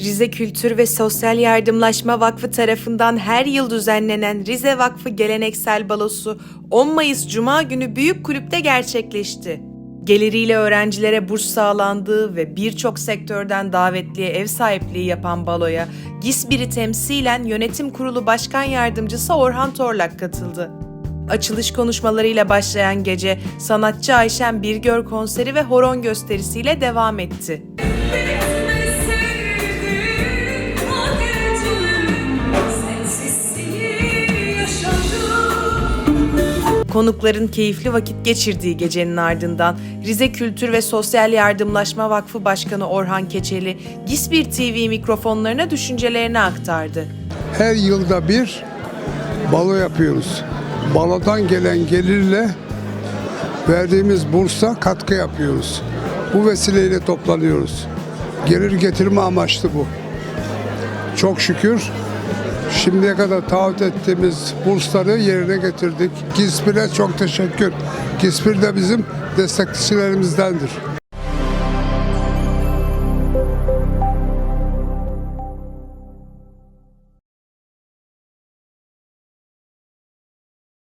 Rize Kültür ve Sosyal Yardımlaşma Vakfı tarafından her yıl düzenlenen Rize Vakfı Geleneksel Balosu 10 Mayıs Cuma günü Büyük Kulüp'te gerçekleşti. Geliriyle öğrencilere burs sağlandığı ve birçok sektörden davetliye ev sahipliği yapan baloya GİSBİR'i temsilen Yönetim Kurulu Başkan Yardımcısı Orhan Torlak katıldı. Açılış konuşmalarıyla başlayan gece sanatçı Ayşen Birgör konseri ve horon gösterisiyle devam etti. Konukların keyifli vakit geçirdiği gecenin ardından Rize Kültür ve Sosyal Yardımlaşma Vakfı Başkanı Orhan Keçeli, Gisbir TV mikrofonlarına düşüncelerini aktardı. Her yılda bir balo yapıyoruz. Balodan gelen gelirle verdiğimiz bursa katkı yapıyoruz. Bu vesileyle toplanıyoruz. Gelir getirme amaçlı bu. Çok şükür şimdiye kadar taahhüt ettiğimiz bursları yerine getirdik. Gispir'e çok teşekkür. Gispir de bizim destekçilerimizdendir.